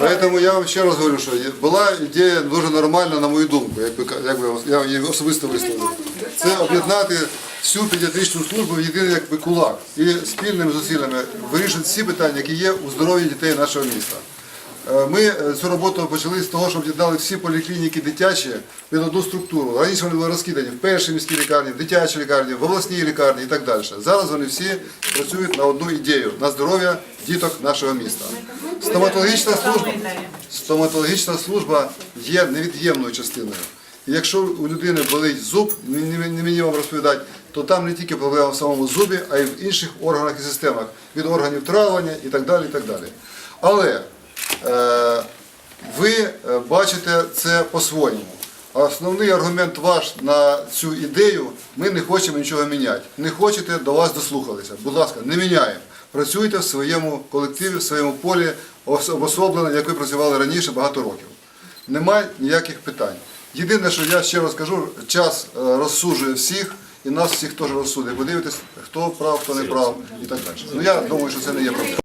Поэтому я вам ще раз говорю, що є- була ідея дуже нормальна, на мою думку, якби, якби я її особисто висловив. Це об'єднати всю педіатричну службу в єдиний якби кулак і спільними зусиллями вирішити всі питання, які є у здоров'ї дітей нашого міста. Е, Ми е, цю роботу почали з того, що об'єднали всі поліклініки дитячі під одну структуру. Раніше вони були розкидані в першій міській лікарні, в дитячій лікарні, в обласній лікарні і так далі. Зараз вони всі працюють на одну ідею на здоров'я діток нашого міста. Стоматологічна служба, стоматологічна служба є невід'ємною частиною. І якщо у людини болить зуб, не мені вам розповідати, то там не тільки проблема в самому зубі, а й в інших органах і системах, від органів травлення і так далі. І так далі. Але е, ви е, бачите це по-своєму. Основний аргумент ваш на цю ідею ми не хочемо нічого міняти. Не хочете, до вас дослухалися. Будь ласка, не міняємо. Працюйте в своєму колективі, в своєму полі ос- обособлено, як ви працювали раніше багато років. Немає ніяких питань. Єдине, що я ще раз кажу, час е, розсуджує всіх, і нас всіх теж розсудить. Подивитесь, хто прав, хто не прав і так далі. Ну я думаю, що це не є проблема.